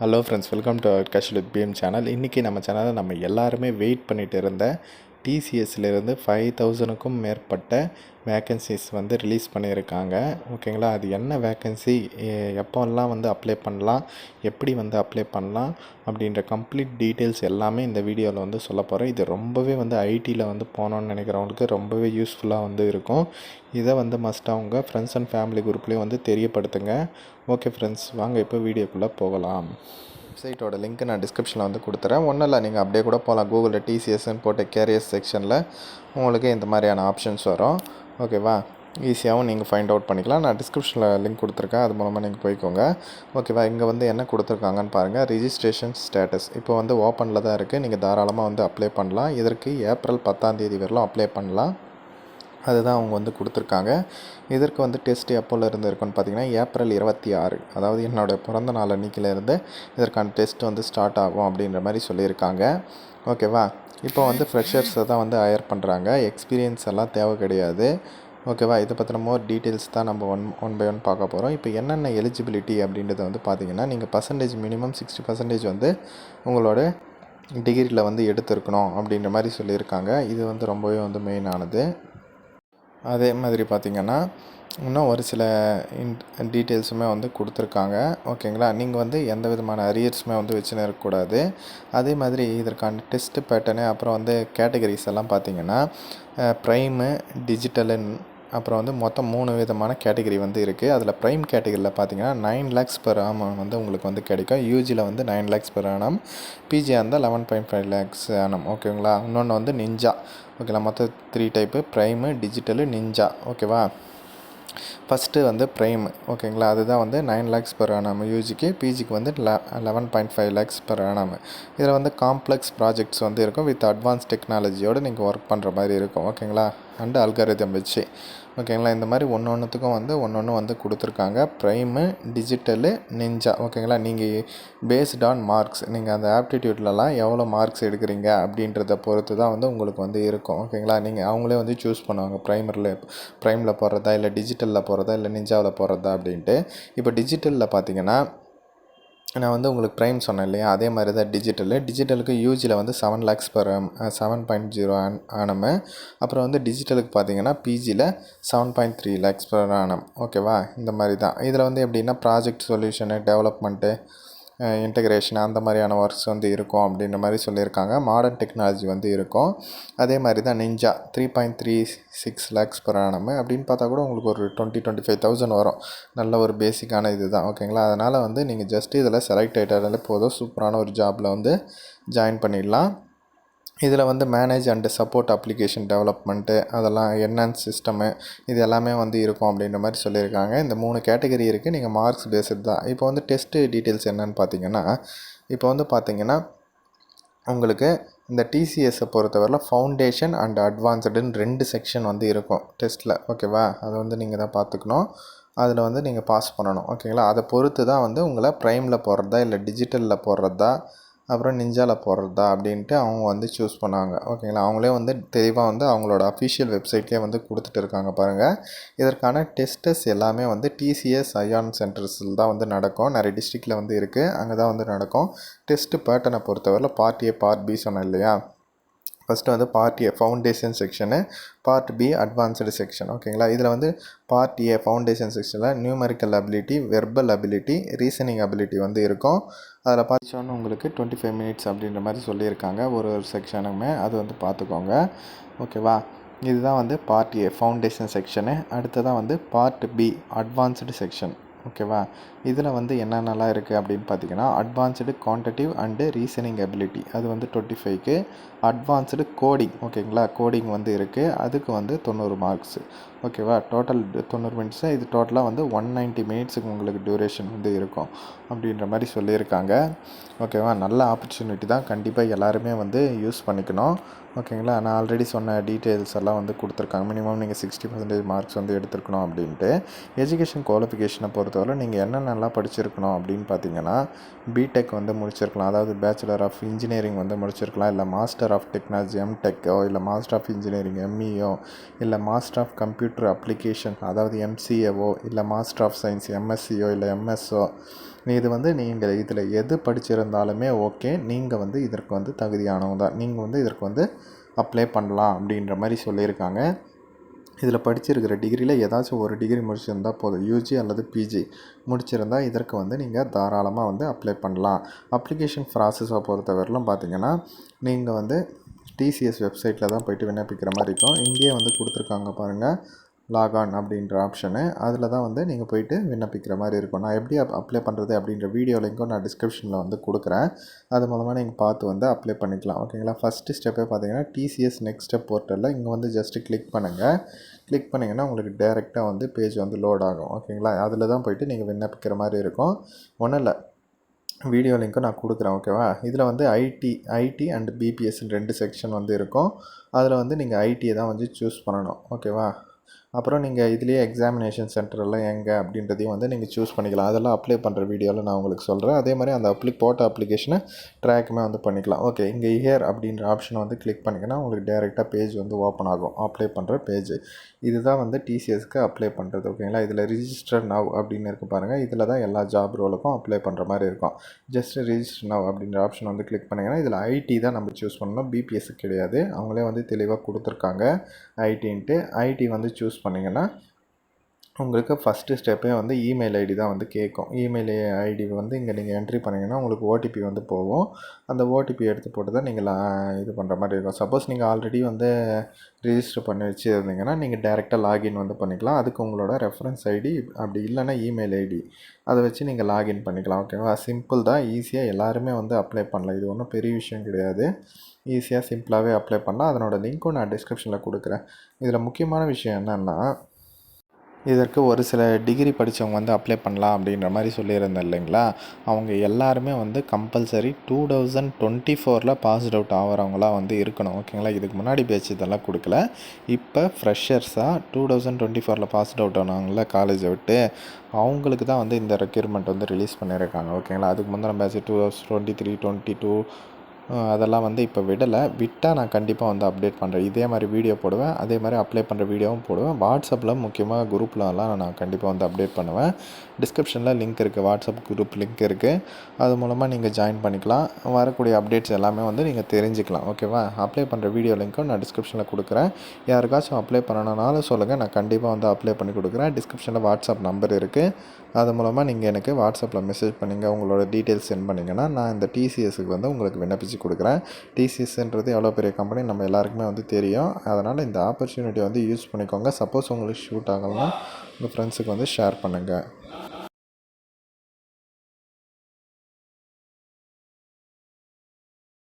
Hello friends welcome to our cash with PM channel இன்றைக்கி நம்ம சேனலில் நம்ம எல்லாருமே வெயிட் பண்ணிகிட்டு இருந்த டிசிஎஸ்லேருந்து ஃபைவ் தௌசணுக்கும் மேற்பட்ட வேக்கன்சிஸ் வந்து ரிலீஸ் பண்ணியிருக்காங்க. ஓகேங்களா? அது என்ன வேக்கன்சி எப்போல்லாம் வந்து அப்ளை பண்ணலாம்? எப்படி வந்து அப்ளை பண்ணலாம்? அப்படின்ற கம்ப்ளீட் டீட்டெயில்ஸ் எல்லாமே இந்த வீடியோவில் வந்து சொல்ல போகிறேன் இது ரொம்பவே வந்து ஐடியில் வந்து போனோன்னு நினைக்கிறவங்களுக்கு ரொம்பவே யூஸ்ஃபுல்லாக வந்து இருக்கும். இதை வந்து மஸ்ட்டாக அவங்க ஃப்ரெண்ட்ஸ் அண்ட் ஃபேமிலி குரூப்லேயும் வந்து தெரியப்படுத்துங்க. ஓகே ஃப்ரெண்ட்ஸ் வாங்க இப்போ வீடியோக்குள்ளே போகலாம். வெப்சைட்டோட லிங்க் நான் டிஸ்கிரிப்ஷனில் வந்து கொடுத்துறேன். ஒன்றும் இல்லை நீங்கள் அப்படியே கூட போகலாம் கூகுளில் டிசிஎஸ்ன்னு போட்டு கேரியர்ஸ் செக்ஷனில் உங்களுக்கு இந்த மாதிரியான ஆப்ஷன்ஸ் வரும். ஓகேவா ஈஸியாகவும் நீங்கள் ஃபைண்ட் அவுட் பண்ணிக்கலாம். நான் டிஸ்கிரிப்ஷனில் லிங்க் கொடுத்துருக்கேன். அது மூலமாக நீங்கள் போய்க்கோங்க. ஓகேவா இங்கே வந்து என்ன கொடுத்துருக்காங்கன்னு பாருங்கள் ரிஜிஸ்ட்ரேஷன் ஸ்டேட்டஸ் இப்போ வந்து ஓப்பனில் தான் இருக்குது நீங்கள் தாராளமாக வந்து அப்ளை பண்ணலாம். இதற்கு ஏப்ரல் பத்தாம் தேதி வரலாம் அப்ளை பண்ணலாம். அதுதான் அவங்க வந்து கொடுத்துருக்காங்க. இதற்கு வந்து டெஸ்ட் எப்போல இருந்து இருக்குன்னு பார்த்தீங்கன்னா ஏப்ரல் இருபத்தி ஆறு. அதாவது என்னோடய பிறந்த நாள் அன்றைக்கிலேருந்து இதற்கான டெஸ்ட் வந்து ஸ்டார்ட் ஆகும் அப்படின்ற மாதிரி சொல்லியிருக்காங்க. ஓகேவா? இப்போ வந்து ஃப்ரெஷர்ஸை தான் வந்து ஹயர் பண்ணுறாங்க எக்ஸ்பீரியன்ஸ் எல்லாம் தேவை கிடையாது. ஓகேவா? இதை பற்றின மோர் டீட்டெயில்ஸ் தான் நம்ம ஒன் ஒன் பை ஒன் பார்க்க போகிறோம் இப்போ என்னென்ன எலிஜிபிலிட்டி அப்படின்றத வந்து பார்த்தீங்கன்னா நீங்கள் பர்சன்டேஜ் மினிமம் சிக்ஸ்டி பர்சன்டேஜ் வந்து உங்களோட டிகிரியில் வந்து எடுத்திருக்கணும் அப்படின்ற மாதிரி சொல்லியிருக்காங்க. இது வந்து ரொம்பவே வந்து மெயினானது அதே மாதிரி பார்த்திங்கன்னா இன்னும் ஒரு சில இன் டீட்டெயில்ஸுமே வந்து கொடுத்துருக்காங்க. ஓகேங்களா? நீங்கள் வந்து எந்த விதமான அரியர்ஸுமே வந்து வச்சுன்னு இருக்கக்கூடாது அதே மாதிரி இதற்கான டெஸ்ட்டு பேட்டர்னு அப்புறம் வந்து கேட்டகரிஸ் எல்லாம் பார்த்தீங்கன்னா ப்ரைமு டிஜிட்டலுன்னு அப்புறம் வந்து மொத்தம் மூணு விதமான கேட்டகரி வந்து இருக்குது அதில் ப்ரைம் கேட்டகரியில் பார்த்தீங்கன்னா நைன் லேக்ஸ் பெர் ஆமாம் வந்து உங்களுக்கு வந்து கிடைக்கும். யூஜியில் வந்து நைன் லேக்ஸ் பெர் ஆனம் பிஜியாக இருந்தால் eleven point five lakhs annum ஓகேங்களா இன்னொன்று வந்து நிஞ்சா ஓகேங்களா மொத்தம் three type prime digital ninja ஓகேவா ஃபஸ்ட்டு வந்து ப்ரைம் ஓகேங்களா அதுதான் வந்து நைன் லேக்ஸ் பெர் ஆனாம் யூஜிக்கு பிஜிக்கு வந்து eleven point five lakhs per annum இதில் வந்து காம்ப்ளெக்ஸ் ப்ராஜெக்ட்ஸ் வந்து இருக்கும். வித் அட்வான்ஸ் டெக்னாலஜியோடு நீங்கள் ஒர்க் பண்ணுற மாதிரி இருக்கும். ஓகேங்களா அண்டு அல்காரிதம் வச்சு. ஓகேங்களா இந்த மாதிரி ஒன்று ஒன்றுத்துக்கும் வந்து ஒன்று ஒன்று வந்து கொடுத்துருக்காங்க. ப்ரைமு டிஜிட்டலு நிஞ்சா ஓகேங்களா நீங்கள் பேஸ்ட் ஆன் மார்க்ஸ் நீங்கள் அந்த ஆப்டிடியூட்லலாம் எவ்வளோ மார்க்ஸ் எடுக்கிறீங்க அப்படின்றத பொறுத்து தான் வந்து உங்களுக்கு வந்து இருக்கும். ஓகேங்களா நீங்கள் அவங்களே வந்து சூஸ் பண்ணுவாங்க. ப்ரைமரில் ப்ரைமில் போடுறதா இல்லை டிஜிட்டலில் போகிறதா இல்லை நிஞ்சாவில் போகிறதா அப்படின்ட்டு. இப்போ டிஜிட்டலில் பார்த்தீங்கன்னா நான் வந்து உங்களுக்கு ப்ரைம் சொன்னேன் இல்லையா? அதே மாதிரி தான் டிஜிட்டலு டிஜிட்டலுக்கு யூஜியில் வந்து seven lakhs per seven point zero on annum அப்புறம் வந்து டிஜிட்டலுக்கு பார்த்தீங்கன்னா பிஜியில் seven point three lakhs per annum ஓகேவா இந்த மாதிரி தான் இதில் வந்து எப்படின்னா ப்ராஜெக்ட் சொல்யூஷனு டெவலப்மெண்ட்டு இன்டகிரேஷன் அந்த மாதிரியான ஒர்க்ஸ் வந்து இருக்கும் அப்படின்ற மாதிரி சொல்லியிருக்காங்க. மாடர்ன் டெக்னாலஜி வந்து இருக்கும். அதே மாதிரி தான் ninja three point three six lakhs per annum அப்படின்னு பார்த்தா கூட உங்களுக்கு ஒரு டுவெண்ட்டி டுவெண்ட்டி ஃபைவ் தௌசண்ட் வரும். நல்ல ஒரு பேசிக்கான இது தான் ஓகேங்களா அதனால் வந்து நீங்கள் ஜஸ்ட் இதில் செலக்ட் ஆகிட்டாலே போதும். சூப்பரான ஒரு ஜாபில் வந்து ஜாயின் பண்ணிடலாம். இதில் வந்து manage and support application development அதெல்லாம் என்ஹான்ஸ் சிஸ்டமு இது எல்லாமே வந்து இருக்கும் அப்படின்ற மாதிரி சொல்லியிருக்காங்க. இந்த மூணு கேட்டகரி இருக்குது நீங்கள் மார்க்ஸ் பேஸ்டு தான். இப்போ வந்து டெஸ்ட்டு டீட்டெயில்ஸ் என்னென்னு பார்த்தீங்கன்னா இப்போ வந்து பார்த்தீங்கன்னா உங்களுக்கு இந்த டிசிஎஸை பொறுத்தவரையில் ஃபவுண்டேஷன் அண்ட் அட்வான்ஸ்டுன்னு ரெண்டு செக்ஷன் வந்து இருக்கும் டெஸ்ட்டில் ஓகேவா அதை வந்து நீங்கள் தான் பார்த்துக்கணும். அதில் வந்து நீங்கள் பாஸ் பண்ணணும். ஓகேங்களா அதை பொறுத்து தான் வந்து உங்களை ப்ரைமில் போடுறதா இல்லை டிஜிட்டலில் போடுறதா அப்புறம் நிஞ்சாவில் போடுறதா அப்படின்ட்டு அவங்க வந்து சூஸ் பண்ணாங்க. ஓகேங்களா அவங்களே வந்து தெளிவாக வந்து அவங்களோட அஃபிஷியல் வெப்சைட்லேயே வந்து கொடுத்துட்டு இருக்காங்க பாருங்கள் இதற்கான டெஸ்டஸ் எல்லாமே வந்து டிசிஎஸ் அயான் சென்டர்ஸில் தான் வந்து நடக்கும். நிறைய டிஸ்ட்ரிக்டில் வந்து இருக்குது அங்கே தான் வந்து நடக்கும். டெஸ்ட்டு பேட்டனை பொறுத்தவரையில் பார்ட் ஏ பார்ட் பி சொன்னேன் இல்லையா? ஃபஸ்ட்டு வந்து part A foundation section part B advanced section ஓகேங்களா இதில் வந்து பார்ட் ஏ ஃபவுண்டேஷன் செக்ஷனில் numerical ability verbal ability reasoning ability வந்து இருக்கும். அதில் பார்த்தோன்னு உங்களுக்கு டுவெண்ட்டி ஃபைவ் மினிட்ஸ் அப்படின்ற மாதிரி சொல்லியிருக்காங்க. ஒரு ஒரு செக்ஷனுமே அது வந்து பார்த்துக்கோங்க. ஓகேவா இதுதான் வந்து பார்ட் ஏ ஃபவுண்டேஷன் செக்ஷனு அடுத்ததான் வந்து பார்ட் பி அட்வான்ஸ்டு செக்ஷன் ஓகேவா? இதில் வந்து என்னென்னலாம் இருக்குது அப்படின்னு பார்த்தீங்கன்னா advanced quantitative and reasoning ability அது வந்து டுவெண்ட்டி ஃபைவ்க்கு அட்வான்ஸ்டு கோடிங் ஓகேங்களா? கோடிங் வந்து இருக்குது அதுக்கு வந்து தொண்ணூறு மார்க்ஸு ஓகேவா? டோட்டல் தொண்ணூறு மினிட்ஸு இது டோட்டலாக வந்து ஒன் நைன்ட்டி மினிட்ஸுக்கு உங்களுக்கு டியூரேஷன் வந்து இருக்கும் அப்படின்ற மாதிரி சொல்லியிருக்காங்க. ஓகேவா? நல்ல ஆப்பர்ச்சுனிட்டி தான். கண்டிப்பாக எல்லாருமே வந்து யூஸ் பண்ணிக்கணும். ஓகேங்களா? நான் ஆல்ரெடி சொன்ன டீட்டெயில்ஸ் எல்லாம் வந்து கொடுத்துருக்காங்க. மினிமம் நீங்கள் சிக்ஸ்டி பர்சன்டேஜ் மார்க்ஸ் வந்து எடுத்துருக்கணும் அப்படின்ட்டு. எஜுகேஷன் குவாலிஃபிகேஷனை பொறுத்தவரை நீங்கள் என்னென்னலாம் படிச்சிருக்கணும் அப்படின்னு பார்த்தீங்கன்னா பிடெக் வந்து முடிச்சிருக்கலாம். அதாவது பேச்சுலர் ஆஃப் இன்ஜினியரிங் வந்து முடிச்சிருக்கலாம். இல்லை மாஸ்டர் ஆஃப் டெக்னாலஜி எம்டெக்கோ இல்லை மாஸ்டர் ஆஃப் இன்ஜினியரிங் எம்இஓ இல்லை மாஸ்டர் ஆஃப் கம்ப்யூட்டர் அப்ளிகேஷன் அதாவது எம்சிஏஓ இல்லை மாஸ்டர் ஆஃப் சயின்ஸ் எம்எஸ்சியோ இல்லை எம்எஸ்ஓ இது வந்து நீங்கள் இதில் எது படிச்சிருந்தாலுமே ஓகே நீங்கள் வந்து இதற்கு வந்து தகுதியானவங்க தான். நீங்கள் வந்து இதற்கு வந்து அப்ளை பண்ணலாம் அப்படின்ற மாதிரி சொல்லியிருக்காங்க. இதில் படிச்சிருக்கிற டிகிரியில் ஏதாச்சும் ஒரு டிகிரி முடிச்சிருந்தா போதும். யூஜி அல்லது பிஜி முடிச்சிருந்தா இதற்கு வந்து நீங்கள் தாராளமாக வந்து அப்ளை பண்ணலாம். அப்ளிகேஷன் ப்ராசஸை பொறுத்தவரையிலும் பார்த்தீங்கன்னா நீங்கள் வந்து டிசிஎஸ் வெப்சைட்டில் தான் போயிட்டு விண்ணப்பிக்கிற மாதிரி இருக்கும். இங்கேயே வந்து கொடுத்துருக்காங்க பாருங்கள் லாகான் அப்படின்ற ஆப்ஷனு. அதில் தான் வந்து நீங்கள் போயிட்டு விண்ணப்பிக்கிற மாதிரி இருக்கும். நான் எப்படி அப் அப்ளை பண்ணுறது அப்படின்ற வீடியோ லிங்க்கும் நான் டிஸ்கிரிப்ஷனில் வந்து கொடுக்குறேன். அது மூலமாக நீங்கள் பார்த்து வந்து அப்ளை பண்ணிக்கலாம். ஓகேங்களா ஃபஸ்ட்டு ஸ்டெப்பே பார்த்தீங்கன்னா டிசிஎஸ் நெக்ஸ்ட் ஸ்டெப் போர்ட்டலில் இங்கே வந்து ஜஸ்ட்டு கிளிக் பண்ணுங்கள் கிளிக் பண்ணிங்கன்னா உங்களுக்கு டேரெக்டாக வந்து பேஜ் வந்து லோட் ஆகும். ஓகேங்களா அதில் தான் போயிட்டு நீங்கள் விண்ணப்பிக்கிற மாதிரி இருக்கும். ஒன்றும் இல்லை. வீடியோ லிங்க்கும் நான் கொடுக்குறேன். ஓகேவா இதில் வந்து ஐடி ஐடி அண்ட் பிபிஎஸ்ன்னு ரெண்டு செக்ஷன் வந்து இருக்கும். அதில் வந்து நீங்கள் ஐடியை தான் வந்து சூஸ் பண்ணணும். ஓகேவா அப்புறம் நீங்கள் இதுலேயே எக்ஸாமினேஷன் சென்டரெல்லாம் எங்கே அப்படின்றதையும் வந்து நீங்கள் சூஸ் பண்ணிக்கலாம். அதெல்லாம் அப்ளை பண்ணுற வீடியோவில் நான் உங்களுக்கு சொல்கிறேன் அதே மாதிரி அந்த அப்ளி போட்ட அப்ளிகேஷனை ட்ராக்குமே வந்து பண்ணிக்கலாம். ஓகே இங்கே இயர் அப்படின்ற ஆப்ஷனை வந்து கிளிக் பண்ணிங்கன்னா உங்களுக்கு டேரெக்டாக பேஜ் வந்து ஓப்பன் ஆகும். அப்ளை பண்ணுற பேஜ் இதுதான் வந்து டிசிஎஸ்க்கு அப்ளை பண்ணுறது ஓகேங்களா இதில் ரிஜிஸ்டர் நவ் அப்படின்னு இருக்குது பாருங்கள் இதில் தான் எல்லா ஜாப் ரோலுக்கும் அப்ளை பண்ணுற மாதிரி இருக்கும். ஜஸ்ட் ரிஜிஸ்டர் நவ் அப்படின்ற ஆப்ஷன் வந்து கிளிக் பண்ணிங்கன்னா இதில் ஐடி தான் நம்ம சூஸ் பண்ணணும். பிபிஎஸ் கிடையாது. அவங்களே வந்து தெளிவாக கொடுத்துருக்காங்க. ஐடின்ட்டு ஐடி வந்து சூஸ் பண்ணிங்கன்னா உங்களுக்கு ஃபஸ்ட்டு ஸ்டெப்பே வந்து இமெயில் ஐடி தான் வந்து கேட்கும். இமெயில் ஐடி வந்து இங்கே நீங்கள் என்ட்ரி பண்ணிங்கன்னா உங்களுக்கு ஓடிபி வந்து போகும். அந்த ஓடிபி எடுத்து போட்டு தான் நீங்கள் இது பண்ணுற மாதிரி இருக்கும். சப்போஸ் நீங்கள் ஆல்ரெடி வந்து ரிஜிஸ்டர் பண்ணி வச்சுருந்தீங்கன்னா நீங்கள் டேரெக்டாக லாகின் வந்து பண்ணிக்கலாம். அதுக்கு உங்களோட ரெஃபரன்ஸ் ஐடி அப்படி இல்லைன்னா இமெயில் ஐடி அதை வச்சு நீங்கள் லாகின் பண்ணிக்கலாம். ஓகேவா சிம்பிள் தான். ஈஸியாக எல்லாருமே வந்து அப்ளை பண்ணலாம். இது ஒன்றும் பெரிய விஷயம் கிடையாது. ஈஸியாக சிம்பிளாகவே அப்ளை பண்ணலாம். அதனோட லிங்க்கும் நான் டிஸ்கிரிப்ஷனில் கொடுக்குறேன். இதில் முக்கியமான விஷயம் என்னென்னா இதற்கு ஒரு சில டிகிரி படித்தவங்க வந்து அப்ளை பண்ணலாம் அப்படின்ற மாதிரி சொல்லியிருந்தேன் இல்லைங்களா? அவங்க எல்லாருமே வந்து கம்பல்சரி டூ தௌசண்ட் டுவெண்ட்டி ஃபோரில் பாஸ்ட் அவுட் ஆகிறவங்களாம் வந்து இருக்கணும். ஓகேங்களா இதுக்கு முன்னாடி பேச்சு இதெல்லாம் கொடுக்கல. இப்போ ஃப்ரெஷர்ஸாக டூ தௌசண்ட் டுவெண்ட்டி ஃபோரில் பாஸ்ட் அவுட் ஆனாங்கள காலேஜை விட்டு அவங்களுக்கு தான் வந்து இந்த ரெக்யூர்மெண்ட் வந்து ரிலீஸ் பண்ணியிருக்காங்க. ஓகேங்களா அதுக்கு முந்தின batch two thousand twenty three twenty two அதெல்லாம் வந்து இப்போ விடலை. விட்டால் நான் கண்டிப்பாக வந்து அப்டேட் பண்ணுறேன் இதே மாதிரி வீடியோ போடுவேன். அதே மாதிரி அப்ளை பண்ணுற வீடியோவும் போடுவேன். வாட்ஸ்அப்பில் முக்கியமாக குரூப்லலாம் நான் கண்டிப்பாக வந்து அப்டேட் பண்ணுவேன். டிஸ்கிரிப்ஷனில் லிங்க் இருக்குது வாட்ஸ்அப் குரூப் லிங்க் இருக்குது அது மூலமாக நீங்கள் ஜாயின் பண்ணிக்கலாம். வரக்கூடிய அப்டேட்ஸ் எல்லாமே வந்து நீங்கள் தெரிஞ்சுக்கலாம். ஓகேவா அப்ளை பண்ணுற வீடியோ லிங்க்கும் நான் டிஸ்கிரிப்ஷனில் கொடுக்குறேன். யாருக்காச்சும் அப்ளை பண்ணணுனாலும் சொல்லுங்கள் நான் கண்டிப்பாக வந்து அப்ளை பண்ணி கொடுக்குறேன். டிஸ்கிரிப்ஷனில் வாட்ஸ்அப் நம்பர் இருக்குது அது மூலமாக நீங்கள் எனக்கு வாட்ஸ்அப்பில் மெசேஜ் பண்ணுங்கள் உங்களோட டீட்டெயில்ஸ் சென்ட் பண்ணிங்கன்னா நான் இந்த டிசிஎஸ்க்கு வந்து உங்களுக்கு விண்ணப்பிச்சு கொடுக்குறேன். டிசிஎஸ்ன்றது எவ்வளோ பெரிய கம்பெனி நம்ம எல்லாருக்குமே வந்து தெரியும். அதனால் இந்த ஆப்பர்ச்சுனிட்டி வந்து யூஸ் பண்ணிக்கோங்க. சப்போஸ் உங்களுக்கு ஷூட் ஆகலைன்னா உங்கள் ஃப்ரெண்ட்ஸுக்கு வந்து ஷேர் பண்ணுங்கள்